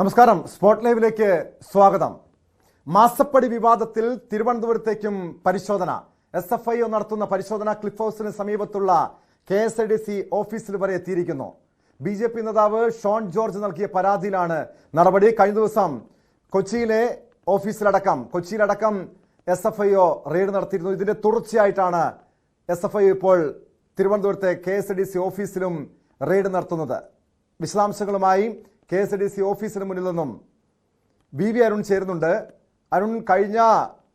നമസ്കാരം. സ്പോട്ട് ലൈവിലേക്ക് സ്വാഗതം. മാസപ്പടി വിവാദത്തിൽ തിരുവനന്തപുരത്തേക്കും പരിശോധന. എസ് എഫ് ഐ ഒ നടത്തുന്ന പരിശോധന ക്ലിഫ് ഹൗസിന് സമീപത്തുള്ള K S I D C ഓഫീസിൽ വരെ എത്തിയിരിക്കുന്നു. ബി ജെ പി നേതാവ് ഷോൺ ജോർജ് നൽകിയ പരാതിയിലാണ് നടപടി. കഴിഞ്ഞ ദിവസം കൊച്ചിയിലെ ഓഫീസിലടക്കം കൊച്ചിയിലടക്കം S F I O raid നടത്തിയിരുന്നു. ഇതിന്റെ തുടർച്ചയായിട്ടാണ് എസ് എഫ് ഐ ഇപ്പോൾ തിരുവനന്തപുരത്തെ K S I D C ഓഫീസിലും റെയ്ഡ് നടത്തുന്നത്. വിശദാംശങ്ങളുമായി കെ എസ് ഡി സി ഓഫീസിന് മുന്നിൽ നിന്നും വി വി അരുൺ ചേരുന്നുണ്ട്. അരുൺ കഴിഞ്ഞ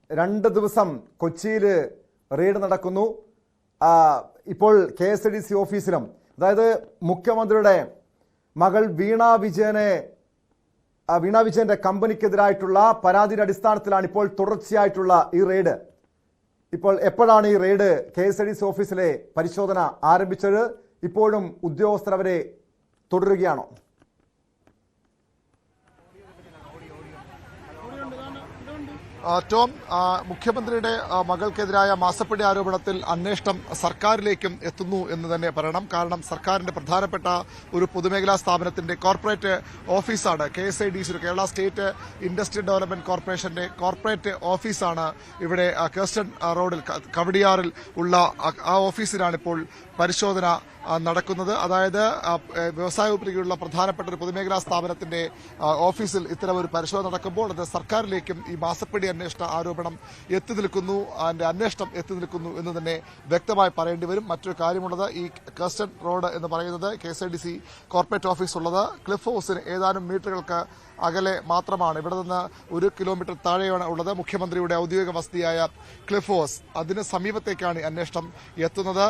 രണ്ട് ദിവസം കൊച്ചിയിൽ റെയ്ഡ് നടക്കുന്നു. ഇപ്പോൾ കെ എസ് ഡി സി ഓഫീസിലും അതായത് മുഖ്യമന്ത്രിയുടെ മകൾ വീണ വിജയനെ വീണ വിജയന്റെ കമ്പനിക്കെതിരായിട്ടുള്ള പരാതിയുടെ അടിസ്ഥാനത്തിലാണ് ഇപ്പോൾ തുടർച്ചയായിട്ടുള്ള ഈ റെയ്ഡ് ഇപ്പോൾ എപ്പോഴാണ് ഈ raid K S D C ഓഫീസിലെ പരിശോധന ആരംഭിച്ചത്? ഇപ്പോഴും ഉദ്യോഗസ്ഥർ അവരെ തുടരുകയാണോ ആ, ടോം മുഖ്യമന്ത്രിയുടെ മകൾക്കെതിരായ മാസപ്പടി ആരോപണത്തിൽ അന്വേഷണം സർക്കാരിലേക്കും എത്തുന്നു എന്ന് തന്നെ പറയണം. കാരണം സർക്കാരിന്റെ പ്രധാനപ്പെട്ട ഒരു പൊതുമേഖലാ സ്ഥാപനത്തിന്റെ കോർപ്പറേറ്റ് ഓഫീസാണ് K S I D C Kerala state industry development കോർപ്പറേഷന്റെ കോർപ്പറേറ്റ് ഓഫീസാണ് ഇവിടെ കേസ്റ്റൺ റോഡിൽ കവടിയാറിൽ ഉള്ള ആ- ഓഫീസിലാണിപ്പോൾ പരിശോധന നടക്കുന്നത്. അതായത് വ്യവസായ വകുപ്പിലേക്കുള്ള പ്രധാനപ്പെട്ട ഒരു പൊതുമേഖലാ സ്ഥാപനത്തിന്റെ ഓഫീസിൽ ഇത്തരം ഒരു പരിശോധന നടക്കുമ്പോൾ അത് സർക്കാരിലേക്കും ഈ മാസപ്പടി അന്വേഷണ ആരോപണം എത്തി നിൽക്കുന്നു അതിന്റെ അന്വേഷണം എത്തി നിൽക്കുന്നു എന്ന് തന്നെ വ്യക്തമായി പറയേണ്ടി വരും. മറ്റൊരു കാര്യമുള്ളത് ഈ കസ്റ്റൺ റോഡ് എന്ന് പറയുന്നത് കെ കോർപ്പറേറ്റ് ഓഫീസ് ഉള്ളത്. ക്ലിഫ് ഹൗസിന് ഏതാനും മീറ്ററുകൾക്ക് അകലെ മാത്രമാണ്. ഇവിടെ നിന്ന് ഒരു കിലോമീറ്റർ താഴെയാണ് ഉള്ളത്. മുഖ്യമന്ത്രിയുടെ ഔദ്യോഗിക വസതിയായ ക്ലിഫ് അതിന് സമീപത്തേക്കാണ് അന്വേഷണം എത്തുന്നത്.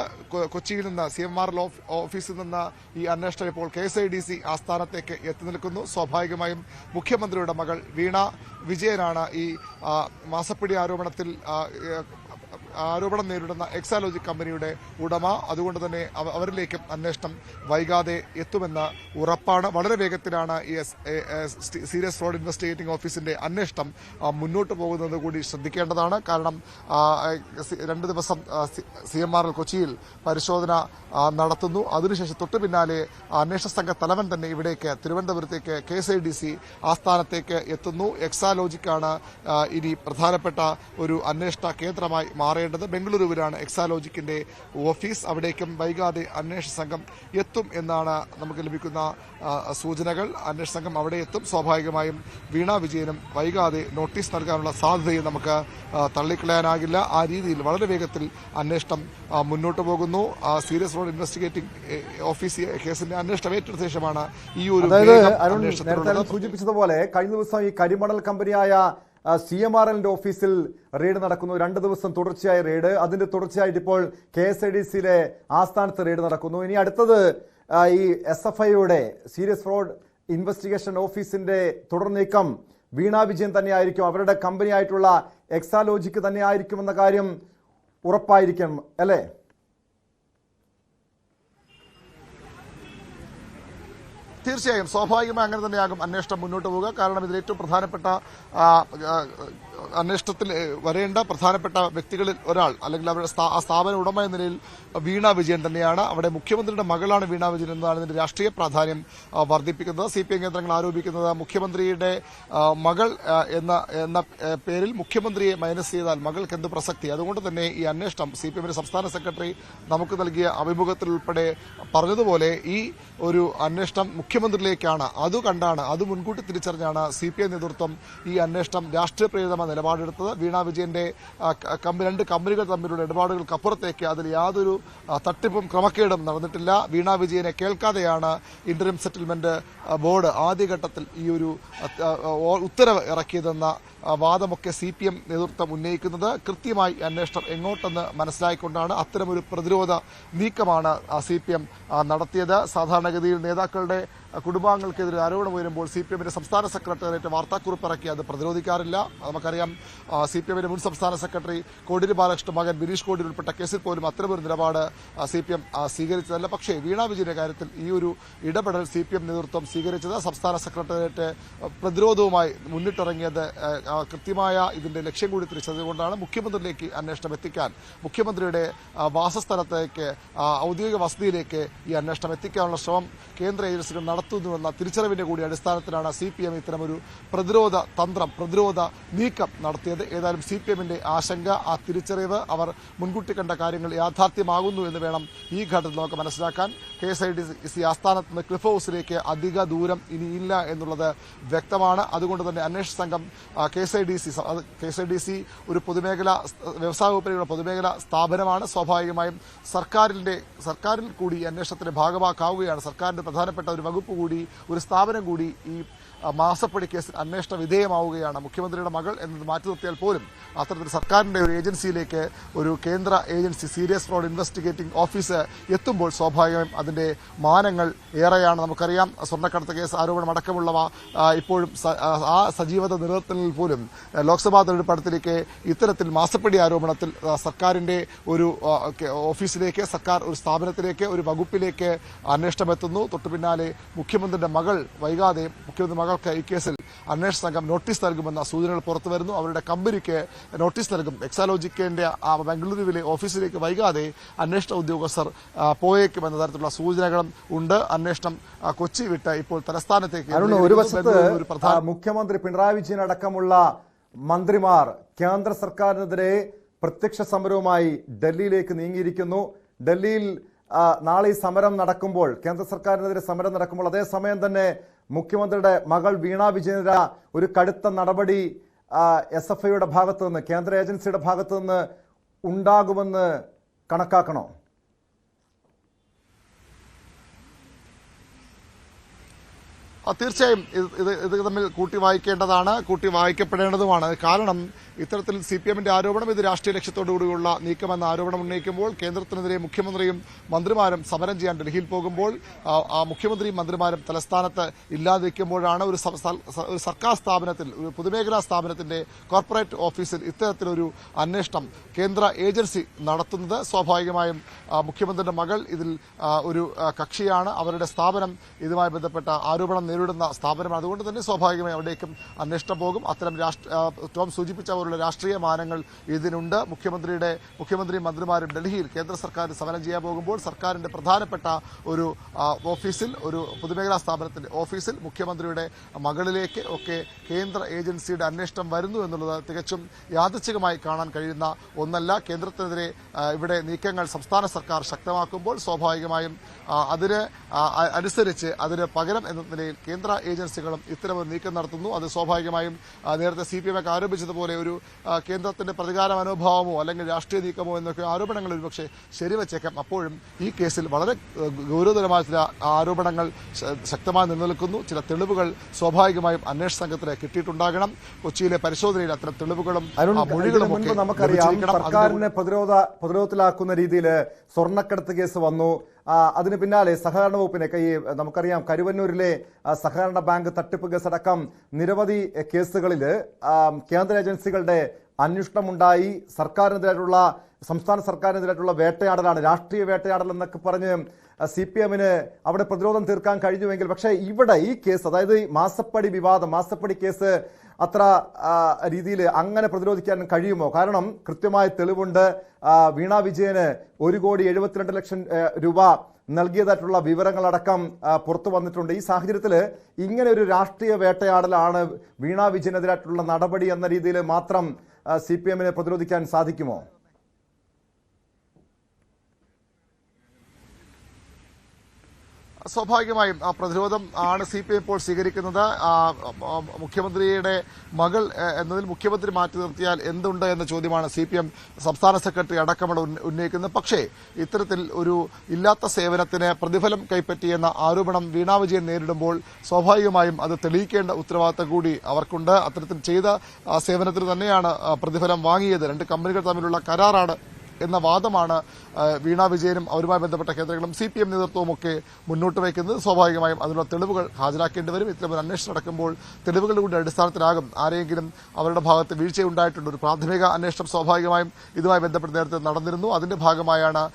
കൊച്ചിയിൽ നിന്ന് സി എം ആർ ഓഫീസിൽ നിന്ന് ഈ അന്വേഷണം ഇപ്പോൾ K S I D C ആസ്ഥാനത്തേക്ക് എത്തി നിൽക്കുന്നു. സ്വാഭാവികമായും മുഖ്യമന്ത്രിയുടെ മകൾ വീണ വിജയനാണ് ഈ മാസപ്പിടി ആരോപണത്തിൽ ആരോപണം നേരിടുന്ന എക്സാലോജി കമ്പനിയുടെ ഉടമ. അതുകൊണ്ട് തന്നെ അവ- അവരിലേക്കും അന്വേഷണം വൈകാതെ എത്തുമെന്ന ഉറപ്പാണ്. വളരെ വേഗത്തിലാണ് ഈ സീരിയസ് ഫ്രോഡ് ഇൻവെസ്റ്റിഗേറ്റിംഗ് ഓഫീസിന്റെ അന്വേഷണം മുന്നോട്ട് പോകുന്നത് കൂടി ശ്രദ്ധിക്കേണ്ടതാണ്. കാരണം രണ്ടു ദിവസം സി എം ആർ കൊച്ചിയിൽ പരിശോധന നടത്തുന്നു. അതിനുശേഷം തൊട്ടു പിന്നാലെ അന്വേഷണ സംഘ തലവൻ തന്നെ ഇവിടേക്ക് തിരുവനന്തപുരത്തേക്ക് K S I D C ആസ്ഥാനത്തേക്ക് എത്തുന്നു. എക്സാലോജിക്കാണ് ഇനി പ്രധാനപ്പെട്ട ഒരു അന്വേഷണ കേന്ദ്രമായി മാറേണ്ടത് ബംഗളൂരുവിലാണ് എക്സാലോജിക്കിന്റെ ഓഫീസ്. അവിടേക്കും വൈകാതെ അന്വേഷണ സംഘം എത്തും എന്നാണ് നമുക്ക് ലഭിക്കുന്ന സൂചനകൾ. അന്വേഷണ സംഘം അവിടെ എത്തും. സ്വാഭാവികമായും വീണ വിജയനും വൈകാതെ നോട്ടീസ് നൽകാനുള്ള സാധ്യതയും നമുക്ക് തള്ളിക്കളയാനാകില്ല. ആ രീതിയിൽ വളരെ വേഗത്തിൽ അന്വേഷണം മുന്നോട്ട് പോകുന്നു. സീരിയസ് റോഡ് ഇൻവെസ്റ്റിഗേറ്റിംഗ് ഓഫീസ് കേസിന്റെ അന്വേഷണം ഏറ്റെടുത്ത ശേഷമാണ് ഈ ഒരു നേരത്തെ സൂചിപ്പിച്ചതുപോലെ കഴിഞ്ഞ ദിവസം ഈ കരിമണൽ കമ്പനിയായ സി എം ആർ എല്ലിന്റെ ഓഫീസിൽ റെയ്ഡ് നടക്കുന്നു. രണ്ട് ദിവസം തുടർച്ചയായി റെയ്ഡ് അതിന്റെ തുടർച്ചയായിട്ട് ഇപ്പോൾ കെ എസ് ഐ ഡി സിയിലെ ആസ്ഥാനത്ത് റെയ്ഡ് നടക്കുന്നു. ഇനി അടുത്തത് ഈ എസ് എഫ് ഐയുടെ സീരിയസ് ഫ്രോഡ് ഇൻവെസ്റ്റിഗേഷൻ ഓഫീസിന്റെ തുടർ നീക്കം. വീണ വിജയൻ തന്നെയായിരിക്കും. അവരുടെ കമ്പനി ആയിട്ടുള്ള എക്സാലോജിക്ക് തന്നെയായിരിക്കും എന്ന കാര്യം ഉറപ്പായിരിക്കും അല്ലേ? തീർച്ചയായും സ്വാഭാവികമായി അങ്ങനെ തന്നെയാകും. അന്വേഷണം മുന്നോട്ട് പോവുക. കാരണം ഇതിൽ ഏറ്റവും പ്രധാനപ്പെട്ട അന്വേഷണത്തിൽ വരേണ്ട പ്രധാനപ്പെട്ട വ്യക്തികളിൽ ഒരാൾ അല്ലെങ്കിൽ അവരുടെ ആ സ്ഥാപന ഉടമ എന്ന നിലയിൽ വീണ വിജയൻ തന്നെയാണ്. അവിടെ മുഖ്യമന്ത്രിയുടെ മകളാണ് വീണ വിജയൻ എന്നതാണ് ഇതിന്റെ രാഷ്ട്രീയ പ്രാധാന്യം വർദ്ധിപ്പിക്കുന്നത്. സി പി എം കേന്ദ്രങ്ങൾ ആരോപിക്കുന്നത് മുഖ്യമന്ത്രിയുടെ മകൾ എന്ന എന്ന പേരിൽ മുഖ്യമന്ത്രിയെ മൈനസ് ചെയ്താൽ മകൾക്ക് എന്ത് പ്രസക്തി? അതുകൊണ്ട് തന്നെ ഈ അന്വേഷണം സി പി എമ്മിന്റെ സംസ്ഥാന സെക്രട്ടറി നമുക്ക് നൽകിയ അഭിമുഖത്തിൽ ഉൾപ്പെടെ പറഞ്ഞതുപോലെ ഈ ഒരു അന്വേഷണം മുഖ്യമന്ത്രിയിലേക്കാണ്. അത് കണ്ടാണ് അത് മുൻകൂട്ടി തിരിച്ചറിഞ്ഞാണ് സി പി ഐ നേതൃത്വം ഈ അന്വേഷണം രാഷ്ട്രീയ പ്രേരിതമായ നിലപാടെടുത്തത്. വീണ വിജയന്റെ രണ്ട് കമ്പനികൾ തമ്മിലുള്ള ഇടപാടുകൾക്കപ്പുറത്തേക്ക് അതിൽ യാതൊരു തട്ടിപ്പും ക്രമക്കേടും നടന്നിട്ടില്ല. വീണ വിജയനെ കേൾക്കാതെയാണ് ഇന്റർം സെറ്റിൽമെന്റ് ബോർഡ് ആദ്യഘട്ടത്തിൽ ഈ ഒരു ഉത്തരവ് ഇറക്കിയതെന്ന വാദമൊക്കെ സി പി എം നേതൃത്വം ഉന്നയിക്കുന്നത്. കൃത്യമായി അന്വേഷണം എങ്ങോട്ടെന്ന് മനസ്സിലായിക്കൊണ്ടാണ് അത്തരമൊരു പ്രതിരോധ നീക്കമാണ് സി പി എം നടത്തിയത്. സാധാരണഗതിയിൽ നേതാക്കളുടെ കുടുംബാംഗങ്ങൾക്കെതിരെ ആരോപണം ഉയരുമ്പോൾ സി പി എമ്മിന്റെ സംസ്ഥാന സെക്രട്ടേറിയറ്റ് വാർത്താക്കുറിപ്പ് ഇറക്കി അത് പ്രതിരോധിക്കാറില്ല. നമുക്കറിയാം സി പി എമ്മിന്റെ മുൻ സംസ്ഥാന സെക്രട്ടറി കോടിയേരി ബാലകൃഷ്ണ മകൻ ബിനീഷ് കോടിയേരി ഉൾപ്പെട്ട കേസിൽ പോലും അത്തരമൊരു നിലപാട് സി പി എം സ്വീകരിച്ചതല്ല. പക്ഷേ വീണ വിജയന്റെ കാര്യത്തിൽ ഈ ഒരു ഇടപെടൽ സി പി എം നേതൃത്വം സ്വീകരിച്ചത് സംസ്ഥാന സെക്രട്ടേറിയറ്റ് പ്രതിരോധവുമായി മുന്നിട്ടിറങ്ങിയത് കൃത്യമായ ഇതിന്റെ ലക്ഷ്യം കൂടി തിരിച്ചതുകൊണ്ടാണ് മുഖ്യമന്ത്രിയിലേക്ക് അന്വേഷണം എത്തിക്കാൻ മുഖ്യമന്ത്രിയുടെ വാസസ്ഥലത്തേക്ക് ഔദ്യോഗിക വസതിയിലേക്ക് ഈ അന്വേഷണം എത്തിക്കാനുള്ള ശ്രമം കേന്ദ്ര ഏജൻസികൾ നടത്തുന്നു. നടത്തുന്നുവെന്ന തിരിച്ചറിവിന്റെ കൂടി അടിസ്ഥാനത്തിലാണ് സി പി എം ഇത്തരമൊരു പ്രതിരോധ തന്ത്രം പ്രതിരോധ നീക്കം നടത്തിയത്. ഏതായാലും സി പി എമ്മിന്റെ ആശങ്ക ആ തിരിച്ചറിവ് അവർ മുൻകൂട്ടി കണ്ട കാര്യങ്ങൾ യാഥാർത്ഥ്യമാകുന്നു എന്ന് വേണം ഈ ഘട്ടത്തിൽ നമുക്ക് മനസ്സിലാക്കാൻ. K S I D C ആസ്ഥാനത്ത് നിന്ന് ക്ലിഫ് ഹൗസിലേക്ക് അധിക ദൂരം ഇനിയില്ല എന്നുള്ളത് വ്യക്തമാണ്. അതുകൊണ്ട് തന്നെ അന്വേഷണ സംഘം K S I D C K S I D C ഒരു പൊതുമേഖല വ്യവസായ വകുപ്പിലുള്ള പൊതുമേഖല സ്ഥാപനമാണ്. സ്വാഭാവികമായും സർക്കാരിന്റെ സർക്കാരിൽ കൂടി അന്വേഷണത്തിന്റെ ഭാഗമാക്കാവുകയാണ്. സർക്കാരിന്റെ പ്രധാനപ്പെട്ട ഒരു വകുപ്പ് കൂടി ഒരു സ്ഥാപനം കൂടി ഈ മാസപ്പടി കേസിൽ അന്വേഷണ വിധേയമാവുകയാണ്. മുഖ്യമന്ത്രിയുടെ മകൾ എന്നത് മാറ്റി നിർത്തിയാൽ പോലും അത്തരത്തിൽ സർക്കാരിന്റെ ഒരു ഏജൻസിയിലേക്ക് ഒരു കേന്ദ്ര agency serious fraud investigating office എത്തുമ്പോൾ സ്വാഭാവികമായും അതിന്റെ മാനങ്ങൾ ഏറെയാണ് നമുക്കറിയാം. സ്വർണക്കടത്ത് കേസ് ആരോപണം അടക്കമുള്ളവ ഇപ്പോഴും ആ, സജീവത നിലനിർത്തുന്നതിൽ പോലും ലോക്സഭാ തെരഞ്ഞെടുപ്പടത്തിലേക്ക് ഇത്തരത്തിൽ മാസപ്പടി ആരോപണത്തിൽ സർക്കാരിന്റെ ഒരു ഓഫീസിലേക്ക് സർക്കാർ ഒരു സ്ഥാപനത്തിലേക്ക് ഒരു വകുപ്പിലേക്ക് അന്വേഷണം എത്തുന്നു. തൊട്ടു പിന്നാലെ മുഖ്യമന്ത്രിയുടെ മകൾ വൈകാതെ മുഖ്യമന്ത്രി മകൾക്ക് ഈ കേസിൽ അന്വേഷണ സംഘം നോട്ടീസ് നൽകുമെന്ന സൂചനകൾ പുറത്തു വരുന്നു. അവരുടെ കമ്പനിക്ക് നോട്ടീസ് നൽകും. എക്സാലോജിക്കേന്റെ ആ ബംഗളൂരുവിലെ ഓഫീസിലേക്ക് വൈകാതെ അന്വേഷണ ഉദ്യോഗസ്ഥർ പോയേക്കുമെന്ന തരത്തിലുള്ള സൂചനകളും ഉണ്ട്. അന്വേഷണം കൊച്ചി വിട്ട് ഇപ്പോൾ തലസ്ഥാനത്തേക്ക് ഒരു വശത്ത് മുഖ്യമന്ത്രി പിണറായി വിജയൻ അടക്കമുള്ള മന്ത്രിമാർ കേന്ദ്ര സർക്കാരിനെതിരെ പ്രത്യക്ഷ സമരവുമായി ഡൽഹിയിലേക്ക് നീങ്ങിയിരിക്കുന്നു. ഡൽഹിയിൽ നാളെ ഈ സമരം നടക്കുമ്പോൾ കേന്ദ്ര സർക്കാരിനെതിരെ സമരം നടക്കുമ്പോൾ അതേസമയം തന്നെ മുഖ്യമന്ത്രിയുടെ മകൾ വീണ വിജയനെതിരെ ഒരു കടുത്ത നടപടി എസ് എഫ് ഐയുടെ ഭാഗത്തു നിന്ന് കേന്ദ്ര ഏജൻസിയുടെ ഭാഗത്തു നിന്ന് ഉണ്ടാകുമെന്ന് കണക്കാക്കണോ? തീർച്ചയായും ഇത് ഇത് തമ്മിൽ കൂട്ടി വായിക്കേണ്ടതാണ് കൂട്ടി വായിക്കപ്പെടേണ്ടതുമാണ്. കാരണം ഇത്തരത്തിൽ സി പി എമ്മിന്റെ ആരോപണം ഇത് രാഷ്ട്രീയ ലക്ഷ്യത്തോടുകൂടിയുള്ള നീക്കമെന്ന ആരോപണം ഉന്നയിക്കുമ്പോൾ കേന്ദ്രത്തിനെതിരെ മുഖ്യമന്ത്രിയും മന്ത്രിമാരും സമരം ചെയ്യാൻ ഡൽഹിയിൽ പോകുമ്പോൾ ആ, മുഖ്യമന്ത്രിയും മന്ത്രിമാരും തലസ്ഥാനത്ത് ഇല്ലാതിരിക്കുമ്പോഴാണ് ഒരു ഒരു സർക്കാർ സ്ഥാപനത്തിൽ ഒരു പൊതുമേഖലാ സ്ഥാപനത്തിന്റെ കോർപ്പറേറ്റ് ഓഫീസിൽ ഇത്തരത്തിലൊരു അന്വേഷണം കേന്ദ്ര ഏജൻസി നടത്തുന്നത്. സ്വാഭാവികമായും മുഖ്യമന്ത്രിയുടെ മകൾ ഇതിൽ ഒരു കക്ഷിയാണ്. അവരുടെ സ്ഥാപനം ഇതുമായി ബന്ധപ്പെട്ട ആരോപണം നേരിടുന്ന സ്ഥാപനമാണ്. അതുകൊണ്ട് തന്നെ സ്വാഭാവികമായി അവിടേക്കും അന്വേഷണം പോകും. അത്തരം ടോം സൂചിപ്പിച്ച പോലുള്ള രാഷ്ട്രീയ മാനങ്ങൾ ഇതിനുണ്ട്. മുഖ്യമന്ത്രിയുടെ മുഖ്യമന്ത്രിയും മന്ത്രിമാരും ഡൽഹിയിൽ കേന്ദ്ര സർക്കാർ സമരം ചെയ്യാൻ പോകുമ്പോൾ സർക്കാരിന്റെ പ്രധാനപ്പെട്ട ഒരു ഓഫീസിൽ ഒരു പൊതുമേഖലാ സ്ഥാപനത്തിന്റെ ഓഫീസിൽ മുഖ്യമന്ത്രിയുടെ മകളിലേക്ക് ഒക്കെ കേന്ദ്ര ഏജൻസിയുടെ അന്വേഷണം വരുന്നു എന്നുള്ളത് തികച്ചും യാദൃച്ഛികമായി കാണാൻ കഴിയുന്ന ഒന്നല്ല. കേന്ദ്രത്തിനെതിരെ ഇവിടെ നീക്കങ്ങൾ സംസ്ഥാന സർക്കാർ ശക്തമാക്കുമ്പോൾ സ്വാഭാവികമായും അതിന് അനുസരിച്ച് അതിന് പകരം എന്ന നിലയിൽ കേന്ദ്ര ഏജൻസികളും ഇത്തരമൊരു നീക്കം നടത്തുന്നു. അത് സ്വാഭാവികമായും നേരത്തെ സി പി എം ഒക്കെ ആരോപിച്ചതുപോലെ ഒരു കേന്ദ്രത്തിന്റെ പ്രതികാര മനോഭാവമോ അല്ലെങ്കിൽ രാഷ്ട്രീയ നീക്കമോ എന്നൊക്കെ ആരോപണങ്ങൾ ഒരുപക്ഷെ ശരിവച്ചേക്കാം. അപ്പോഴും ഈ കേസിൽ വളരെ ഗൗരവതരമായ ചില ആരോപണങ്ങൾ ശക്തമായി നിലനിൽക്കുന്നു. ചില തെളിവുകൾ സ്വാഭാവികമായും അന്വേഷണ സംഘത്തിന് കിട്ടിയിട്ടുണ്ടാകണം. കൊച്ചിയിലെ പരിശോധനയിൽ അത്തരം തെളിവുകളും മൊഴികളും നമുക്കറിയാം സർക്കാരിനെ പ്രതിരോധ പ്രതിരോധത്തിലാക്കുന്ന രീതിയിൽ സ്വർണക്കടത്ത് കേസ് വന്നു. അതിന് പിന്നാലെ സഹകരണ വകുപ്പിനെ കൈ നമുക്കറിയാം കരുവന്നൂരിലെ സഹകരണ ബാങ്ക് തട്ടിപ്പ് കേസ് അടക്കം നിരവധി കേസുകളിൽ കേന്ദ്ര ഏജൻസികളുടെ അന്വേഷണമുണ്ടായി. സർക്കാരിനെതിരായിട്ടുള്ള സംസ്ഥാന സർക്കാരിനെതിരായിട്ടുള്ള വേട്ടയാടലാണ് രാഷ്ട്രീയ വേട്ടയാടൽ എന്നൊക്കെ പറഞ്ഞ് സി പി എമ്മിന് അവിടെ പ്രതിരോധം തീർക്കാൻ കഴിഞ്ഞുവെങ്കിൽ പക്ഷേ ഇവിടെ ഈ കേസ് അതായത് മാസപ്പടി വിവാദം മാസപ്പടി കേസ് അത്ര രീതിയിൽ അങ്ങനെ പ്രതിരോധിക്കാൻ കഴിയുമോ? കാരണം കൃത്യമായ തെളിവുണ്ട്. വീണ വിജയന് ഒരു കോടി എഴുപത്തിരണ്ട് ലക്ഷം രൂപ നൽകിയതായിട്ടുള്ള വിവരങ്ങളടക്കം പുറത്തു വന്നിട്ടുണ്ട്. ഈ സാഹചര്യത്തിൽ ഇങ്ങനെ ഒരു രാഷ്ട്രീയ വേട്ടയാടലാണ് വീണ വിജയനെതിരായിട്ടുള്ള നടപടി എന്ന രീതിയിൽ മാത്രം സി പ്രതിരോധിക്കാൻ സാധിക്കുമോ? സ്വാഭാവികമായും പ്രതിരോധം ആണ് സി പി എം ഇപ്പോൾ സ്വീകരിക്കുന്നത്. മുഖ്യമന്ത്രിയുടെ മകൾ എന്നതിൽ മുഖ്യമന്ത്രി മാറ്റി നിർത്തിയാൽ എന്തുണ്ട് എന്ന ചോദ്യമാണ് സി പി എം സംസ്ഥാന സെക്രട്ടറി അടക്കമുള്ള ഉന്ന- ഉന്നയിക്കുന്നത്. പക്ഷേ ഇത്തരത്തിൽ ഒരു ഇല്ലാത്ത സേവനത്തിന് പ്രതിഫലം കൈപ്പറ്റിയെന്ന ആരോപണം വീണാ വിജയൻ നേരിടുമ്പോൾ സ്വാഭാവികമായും അത് തെളിയിക്കേണ്ട ഉത്തരവാദിത്തം കൂടി അവർക്കുണ്ട്. അത്തരത്തിൽ ചെയ്ത സേവനത്തിന് തന്നെയാണ് പ്രതിഫലം വാങ്ങിയത്. രണ്ട് കമ്പനികൾ തമ്മിലുള്ള കരാറാണ് എന്ന വാദമാണ് വീണ വിജയനും അവരുമായി ബന്ധപ്പെട്ട കേന്ദ്രങ്ങളും സി പി എം നേതൃത്വവും ഒക്കെ മുന്നോട്ട് വയ്ക്കുന്നത്. സ്വാഭാവികമായും അതിനുള്ള തെളിവുകൾ ഹാജരാക്കേണ്ടി വരും. ഇത്തരം അന്വേഷണം നടക്കുമ്പോൾ തെളിവുകളുടെ അടിസ്ഥാനത്തിലാകും ആരെങ്കിലും അവരുടെ ഭാഗത്ത് വീഴ്ചയുണ്ടായിട്ടുണ്ട്. ഒരു പ്രാഥമിക അന്വേഷണം സ്വാഭാവികമായും ഇതുമായി ബന്ധപ്പെട്ട് നേരത്തെ നടന്നിരുന്നു. അതിന്റെ ഭാഗമായാണ്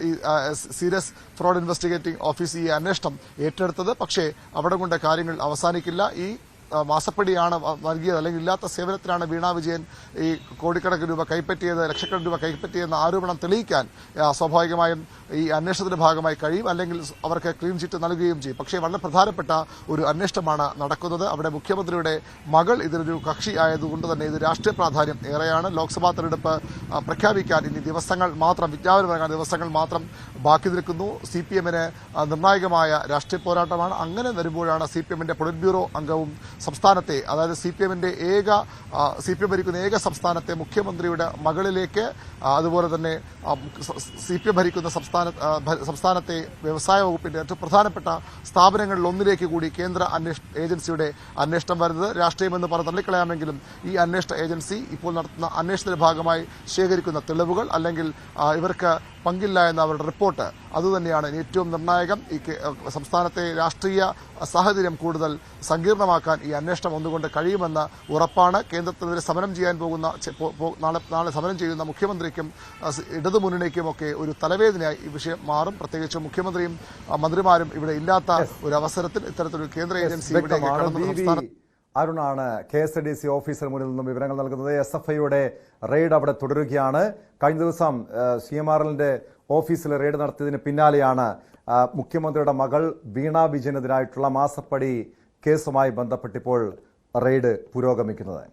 ഈ സീരിയസ് ഫ്രോഡ് ഇൻവെസ്റ്റിഗേറ്റിംഗ് ഓഫീസ് ഈ അന്വേഷണം ഏറ്റെടുത്തത്. പക്ഷേ അവിടെ കൊണ്ട് കാര്യങ്ങൾ അവസാനിക്കില്ല. ഈ മാസപ്പടിയാണ് വ- നൽകിയത്. അല്ലെങ്കിൽ ഇല്ലാത്ത സേവനത്തിനാണ് വീണ വിജയൻ ഈ കോടിക്കണക്കിന് രൂപ കൈപ്പറ്റിയത് ലക്ഷക്കണക്കിന് രൂപ കൈപ്പറ്റിയെന്ന ആരോപണം തെളിയിക്കാൻ സ്വാഭാവികമായും ഈ അന്വേഷണത്തിന്റെ ഭാഗമായി കഴിയും. അല്ലെങ്കിൽ അവർക്ക് ക്ലീൻ ചിറ്റ് നൽകുകയും ചെയ്യും. പക്ഷേ വളരെ പ്രധാനപ്പെട്ട ഒരു അന്വേഷണമാണ് നടക്കുന്നത്. അവിടെ മുഖ്യമന്ത്രിയുടെ മകൾ ഇതിനൊരു കക്ഷി ആയതുകൊണ്ട് തന്നെ ഇത് രാഷ്ട്രീയ പ്രാധാന്യം ഏറെയാണ്. ലോക്സഭാ തെരഞ്ഞെടുപ്പ് പ്രഖ്യാപിക്കാൻ ഇനി ദിവസങ്ങൾ മാത്രം വിജ്ഞാപനം ദിവസങ്ങൾ മാത്രം ബാക്കി നിൽക്കുന്നു. സി പി എമ്മിന് നിർണായകമായ രാഷ്ട്രീയ പോരാട്ടമാണ്. അങ്ങനെ വരുമ്പോഴാണ് സി പി എമ്മിന്റെ പൊളിറ്റ് ബ്യൂറോ അംഗവും സംസ്ഥാനത്തെ അതായത് സി പി എമ്മിന്റെ ഏക സി പി എം ഭരിക്കുന്ന ഏക സംസ്ഥാനത്തെ മുഖ്യമന്ത്രിയുടെ മകളിലേക്ക് അതുപോലെ തന്നെ സി പി എം ഭരിക്കുന്ന സംസ്ഥാന സംസ്ഥാനത്തെ വ്യവസായ വകുപ്പിന്റെ ഏറ്റവും പ്രധാനപ്പെട്ട സ്ഥാപനങ്ങളിൽ ഒന്നിലേക്ക് കൂടി കേന്ദ്ര അന്വേഷണ ഏജൻസിയുടെ അന്വേഷണം വരുന്നത് രാഷ്ട്രീയമെന്ന് പറഞ്ഞ് തള്ളിക്കളയാമെങ്കിലും ഈ അന്വേഷണ ഏജൻസി ഇപ്പോൾ നടത്തുന്ന അന്വേഷണത്തിന്റെ ഭാഗമായി ശേഖരിക്കുന്ന തെളിവുകൾ അല്ലെങ്കിൽ ഇവർക്ക് പങ്കില്ല എന്ന അവരുടെ റിപ്പോർട്ട്. അതുതന്നെയാണ് ഏറ്റവും നിർണായകം ഈ സംസ്ഥാനത്തെ രാഷ്ട്രീയ സാഹചര്യം കൂടുതൽ സങ്കീർണമാക്കാൻ ഈ അന്വേഷണം ഒന്നുകൊണ്ട് കഴിയുമെന്ന് ഉറപ്പാണ്. കേന്ദ്രത്തിനെതിരെ സമരം ചെയ്യാൻ പോകുന്ന നാളെ നാളെ സമരം ചെയ്യുന്ന മുഖ്യമന്ത്രിക്കും ഇടതുമുന്നണിക്കുമൊക്കെ ഒരു തലവേദനയായി ഈ വിഷയം മാറും. പ്രത്യേകിച്ച് മുഖ്യമന്ത്രിയും മന്ത്രിമാരും ഇവിടെ ഇല്ലാത്ത ഒരു അവസരത്തിൽ ഇത്തരത്തിലൊരു കേന്ദ്ര ഏജൻസി ഇവിടെ അരുണാണ് K S D C officer മുന്നിൽ നിന്നും വിവരങ്ങൾ നൽകുന്നത്. എസ് എഫ് ഐയുടെ റെയ്ഡ് അവിടെ തുടരുകയാണ്. കഴിഞ്ഞ ദിവസം സി എം ആർ എല്ലിന്റെ ഓഫീസിൽ റെയ്ഡ് നടത്തിയതിന് പിന്നാലെയാണ് മുഖ്യമന്ത്രിയുടെ മകൾ വീണ വിജയനെതിരായിട്ടുള്ള മാസപ്പടി കേസുമായി ബന്ധപ്പെട്ടിപ്പോൾ റെയ്ഡ് പുരോഗമിക്കുന്നത്.